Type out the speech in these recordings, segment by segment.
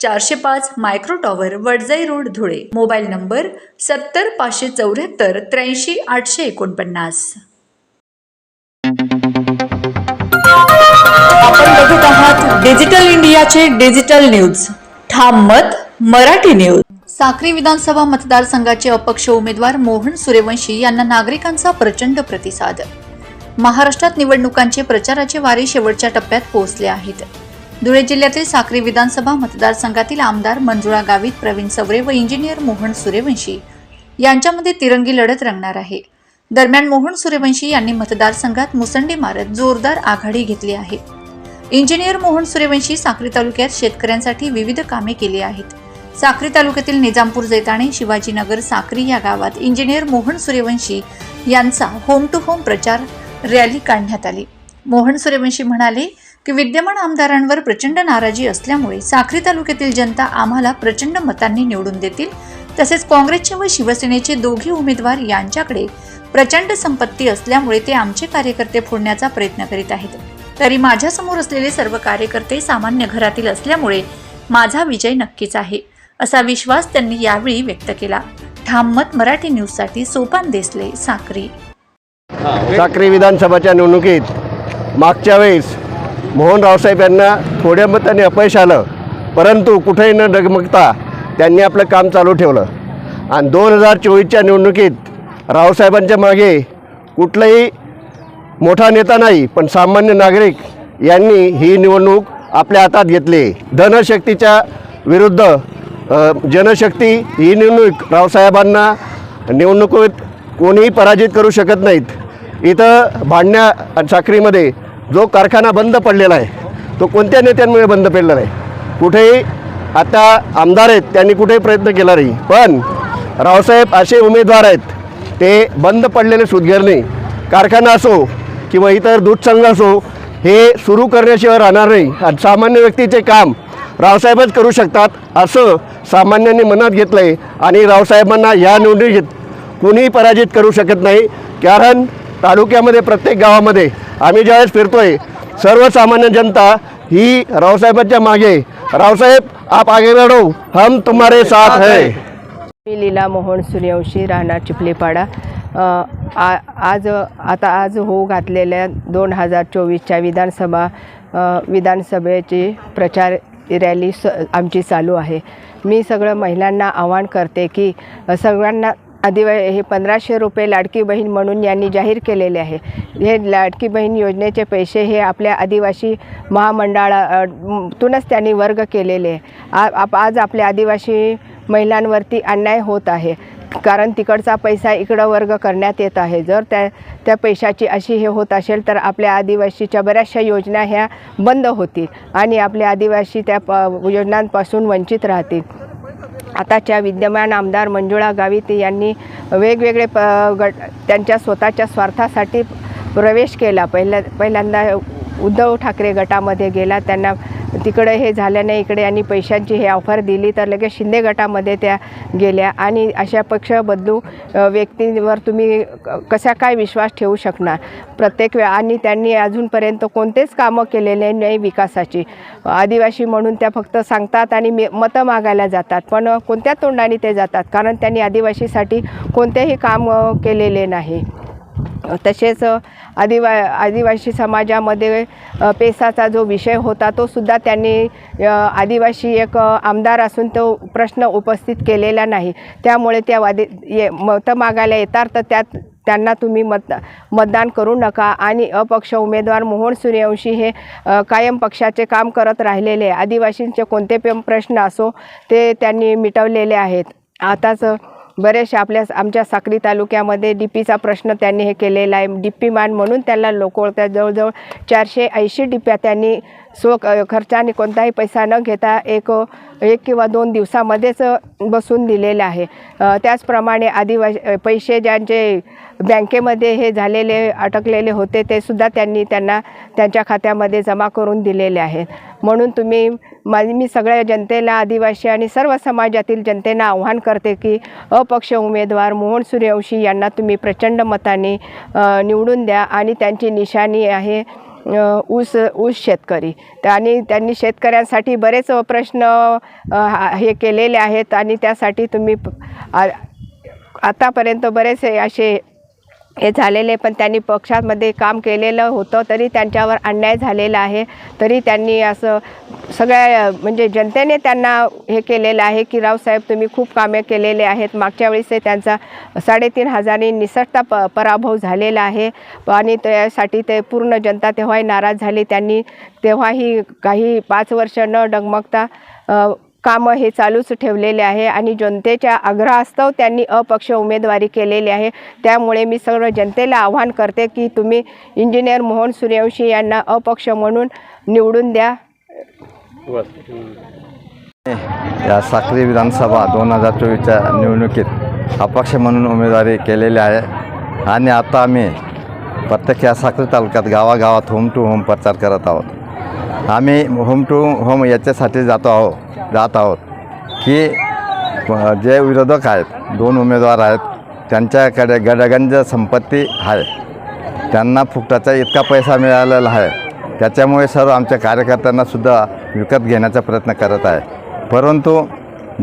चारशे पाच micro tower Wadjai road Dhule. Mobile number सत्तर पाचशे चौऱ्याहत्तर त्र्याऐंशी आठशे एकोणपन्नास. आपण बघत आहात डिजिटल इंडियाचे डिजिटल न्यूज. ठाम मत मराठी न्यूज. साक्री विधानसभा मतदारसंघाचे अपक्ष उमेदवार मोहन सूर्यवंशी यांना नागरिकांचा प्रचंड प्रतिसाद. महाराष्ट्रात निवडणुकांचे प्रचाराचे वारे शेवटच्या टप्प्यात पोहोचले आहेत. धुळे जिल्ह्यातील साक्री विधानसभा मतदारसंघातील आमदार मंजुळा गावित प्रवीण सवरे व इंजिनियर मोहन सूर्यवंशी यांच्यामध्ये तिरंगी लढत रंगणार आहे. दरम्यान मोहन सूर्यवंशी यांनी मतदारसंघात मुसंडी मारत जोरदार आघाडी घेतली आहे. इंजिनियर मोहन सूर्यवंशी साक्री तालुक्यात शेतकऱ्यांसाठी विविध कामे केली आहेत. साक्री तालुक्यातील निजामपूर जैताणे शिवाजीनगर साक्री या गावात इंजिनियर मोहन सूर्यवंशी यांचा होम टू होम प्रचार रॅली काढण्यात आली. मोहन सूर्यवंशी म्हणाले की विद्यमान आमदारांवर प्रचंड नाराजी असल्यामुळे साखरी तालुक्यातील जनता आम्हाला प्रचंड मतांनी निवडून देतील. तसेच काँग्रेसचे व शिवसेनेचे दोघे उमेदवार यांच्याकडे प्रचंड संपत्ती असल्यामुळे ते आमचे कार्यकर्ते फोडण्याचा प्रयत्न करीत आहेत. तरी माझ्यासमोर असलेले सर्व कार्यकर्ते सामान्य घरातील असल्यामुळे माझा विजय नक्कीच आहे असा विश्वास त्यांनी यावेळी व्यक्त केला. ठाम मत मराठी न्यूजसाठी सोपान देसले साक्री. साक्री विधानसभाच्या निवडणुकीत मागच्या वेळेस मोहन रावसाहेब यांना थोड्या मताने अपयश आलं परंतु कुठेही न डगमगता त्यांनी आपलं काम चालू ठेवलं. आणि दोन हजार चोवीसच्या निवडणुकीत रावसाहेबांच्या मागे कुठलाही मोठा नेता नाही पण सामान्य नागरिक यांनी ही निवडणूक आपल्या हातात घेतली. धनशक्तीच्या विरुद्ध जनशक्ती ही निवडणूक रावसाहेबांना निवडणुकीत कोणीही पराजित करू शकत नाहीत. इथं भांडण्या आणि साखरीमध्ये जो कारखाना बंद पडलेला आहे तो कोणत्या नेत्यांमुळे बंद पडलेला आहे? कुठेही आता आमदार आहेत त्यांनी कुठेही प्रयत्न केला नाही. पण रावसाहेब असे उमेदवार आहेत ते बंद पडलेले सुदगिरणी कारखाना असो किंवा इतर दूध संघ असो हे सुरू करण्याशिवाय राहणार नाही. आणि सामान्य व्यक्तीचे काम रावसाहेबच करू शकतात असं सामान्यांनी मनात घेतलं आहे आणि रावसाहेबांना या निवडणुकीत कुणीही पराजित करू शकत नाही कारण तालुक्यामध्ये प्रत्येक गावामध्ये आम्ही ज्यावेळेस फिरतोय सर्वसामान्य जनता ही रावसाहेबांच्या मागे रावसाहेब आप आगे बढ़ो हम तुम्हारे साथ है. मी लीला मोहन सूर्यवंशी राहणार चिखलीपाडा अ, आ आज आता आज होऊ घातलेल्या दोन हजार चोवीसच्या विधानसभा विधानसभेची प्रचार रॅली स आमची चालू आहे. मी सगळं महिलांना आवाहन करते की सगळ्यांना आदिवा हे पंधराशे रुपये लाडकी बहीण म्हणून यांनी जाहीर केलेले आहे. हे लाडकी बहीण योजनेचे पैसे हे आपल्या आदिवासी महामंडळातूनच त्यांनी वर्ग केलेले आहे. आ आप आज आपल्या आदिवासी महिलांवरती अन्याय होत आहे. कारण तिकडचा पैसा इकडं वर्ग करण्यात येत आहे. जर त्या त्या पैशाची अशी हे होत असेल तर आपल्या आदिवासीच्या बऱ्याचशा योजना ह्या बंद होतील आणि आपले आदिवासी त्या प योजनांपासून वंचित राहतील. आताच्या विद्यमान आमदार मंजुळा गावित यांनी वेगवेगळे प गट त्यांच्या स्वतःच्या स्वार्थासाठी प्रवेश केला. पहिल्या पहिल्यांदा उद्धव ठाकरे गटामध्ये गेला. त्यांना तिकडे हे झाल्याने इकडे आणि पैशांची हे ऑफर दिली तर लगेच शिंदे गटामध्ये त्या गेल्या. आणि अशा पक्ष बदलू व्यक्तींवर तुम्ही कसा काय विश्वास ठेवू शकणार? प्रत्येक वेळा आणि त्यांनी अजूनपर्यंत कोणतेच कामं केलेले नाही विकासाची. आदिवासी म्हणून त्या फक्त सांगतात आणि मे मतं मागायला जातात पण कोणत्या तोंडाने ते जातात? कारण त्यांनी आदिवासीसाठी कोणतेही काम केलेले नाही. तसेच आदिवा आदिवासी समाजामध्ये पेसाचा जो विषय होता तो सुद्धा त्यांनी आदिवासी एक आमदार असून तो प्रश्न उपस्थित केलेला नाही. त्यामुळे त्या वादी ये मतं मागायला येतात तर त्यात त्यांना तुम्ही मत मतदान करू नका. आणि अपक्ष उमेदवार मोहन सूर्यवंशी हे कायम पक्षाचे काम करत राहिलेले आदिवासींचे कोणते पण प्रश्न असो ते त्यांनी मिटवलेले आहेत. आताच बरेचशा आपल्या आमच्या साक्री तालुक्यामध्ये डी पीचा प्रश्न त्यांनी हे केलेला आहे. डी पी मान म्हणून त्याला लोक ओळखतात जवळजवळ चारशे ऐंशी डिप्या त्यांनी स्व क- खर्चाने कोणताही पैसा न घेता एक एक किंवा दोन दिवसामध्येच बसून दिलेले आहे. त्याचप्रमाणे आदिवासी पैसे ज्यांचे बँकेमध्ये हे झालेले अटकलेले होते ते सुद्धा त्यांनी त्यांना त्यांच्या खात्यामध्ये जमा करून दिलेले आहेत. म्हणून तुम्ही माझी मी सगळ्या जनतेला आदिवासी आणि सर्व समाजातील जनतेला आव्हान करते की अपक्ष उमेदवार मोहन सूर्यवंशी यांना तुम्ही प्रचंड मताने निवडून द्या आणि त्यांची निशाणी आहे ऊस ऊस शेतकरी. आणि त्यांनी शेतकऱ्यांसाठी बरेच प्रश्न हे केलेले आहेत आणि त्यासाठी तुम्ही आ- आतापर्यंत बरेचसे असे हे झालेले पण त्यांनी पक्षामध्ये काम केलेलं होतं तरी त्यांच्यावर अन्याय झालेला आहे. तरी त्यांनी असं सगळ्या म्हणजे जनतेने त्यांना हे केलेलं आहे की रावसाहेब तुम्ही खूप कामे केलेले आहेत. मागच्या वेळेस त्यांचा साडेतीन हजारांनी निसटता प पराभव झालेला आहे. आणि त्यासाठी ते पूर्ण जनता तेव्हाही नाराज झाली. त्यांनी तेव्हाही काही पाच वर्ष न डगमगता कामं हे चालूच ठेवलेले आहे आणि जनतेच्या आग्रहास्तव त्यांनी अपक्ष उमेदवारी केलेली आहे. त्यामुळे मी सर्व जनतेला आव्हान करते की तुम्ही इंजिनियर मोहन सूर्यवंशी यांना अपक्ष म्हणून निवडून द्या. या साक्री विधानसभा दोन हजार चोवीसच्या निवडणुकीत अपक्ष म्हणून उमेदवारी केलेली आहे. आणि आता आम्ही प्रत्यक्ष या साक्री तालुक्यात गावागावात होम टू होम प्रचार करत आहोत. आम्ही होम टू होम याच्यासाठी जातो आहोत. जात आहोत की जे विरोधक आहेत दोन उमेदवार आहेत त्यांच्याकडे गडगंज संपत्ती आहे. त्यांना फुकटाचा इतका पैसा मिळालेला आहे. त्याच्यामुळे सर्व आमच्या कार्यकर्त्यांनासुद्धा विकत घेण्याचा प्रयत्न करत आहे. परंतु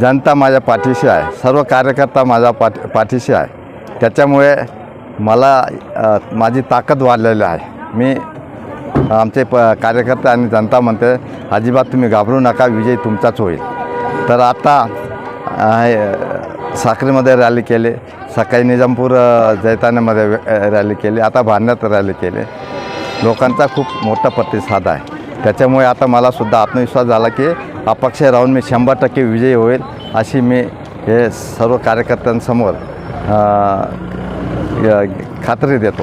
जनता माझ्या पाठीशी आहे. सर्व कार्यकर्ता माझ्या पाठ पाठीशी आहे. त्याच्यामुळे मला माझी ताकद वाढलेली आहे. मी आमचे प कार्यकर्ते आणि जनता म्हणते अजिबात तुम्ही घाबरू नका विजय तुमचाच होईल. तर आता साखरेमध्ये रॅली केली सकाळी निजामपूर जैतान्यामध्ये रॅली केली आता भांड्यात रॅली केली. लोकांचा खूप मोठा प्रतिसाद आहे. त्याच्यामुळे आता मलासुद्धा आत्मविश्वास झाला की अपक्ष राहून मी शंभर टक्के विजयी होईल अशी मी हे सर्व कार्यकर्त्यांसमोर खात्री देतो.